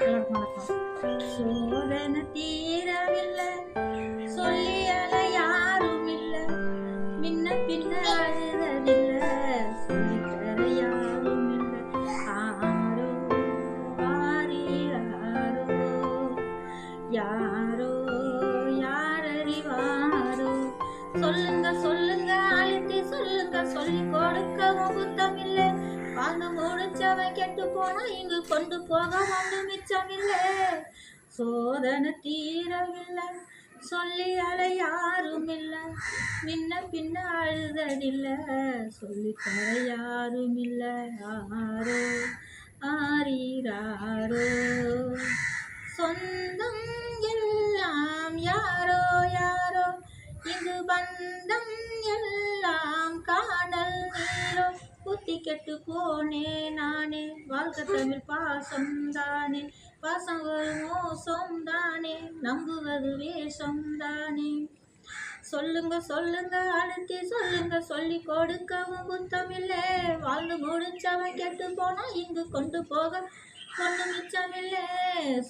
எல்லாருக்கும் வணக்கம் சோதனை தீரவில்லை சொல்லி யாரும் இல்லை முன்ன பின்ன அழுததில்லை சொல்லி யாரும் இல்லை ஆரோ ஆரீராரோ யாரோ யாரறிவாரோ. சொல்லுங்க சொல்லுங்க அழுத்தி சொல்லுங்க சொல்லி கொடுக்க முடிச்சவன் போனா இங்கு கொண்டு போக ஒன்று மிச்சமில்லை சோதனை தீரவில்லை சொல்லி அலை யாரும் இல்லை. முன்ன பின்ன அழுததில்லை சொல்லி தர யாரும் இல்லை. ஆரோ ஆரீராரோ. சொந்தம் எல்லாம் யாரோ யாரோ. இது பந்தம் எல்லாம் காணல் கெட்டு போனே நானே. வாழ்க்கை தமிழ் பாசம் தானே. பாசம் ஒரு மோசம் தானே. நம்புவது வேஷம் தானே. சொல்லுங்க சொல்லுங்க அழுத்தி சொல்லுங்க சொல்லி கொடுக்கவும் புத்தமில்லை. வாழ்ந்து முடிச்சவன் கெட்டு போனா இங்கு கொண்டு போக கொண்டு மிச்சமில்லை.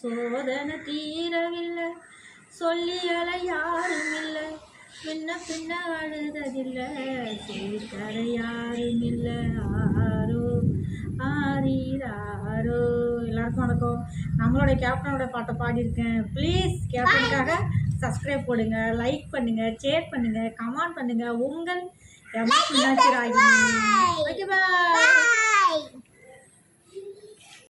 சோதனை தீரவில்லை. சொல்லி யாரும் இல்லை முன்ன பின்ன அழுததில்லை. சீர்கர யாரும் இல்லை. ஆரோ ஆரீராரோ. எல்லாருக்கும் வணக்கம். நம்மளோட கேப்டனோட பாட்டை பாடியிருக்கேன். ப்ளீஸ் கேப்டனுக்காக சப்ஸ்கிரைப் போடுங்க லைக் பண்ணுங்க ஷேர் பண்ணுங்க கமெண்ட் பண்ணுங்க. உங்கள் M S Meenakshi Ragini okay bye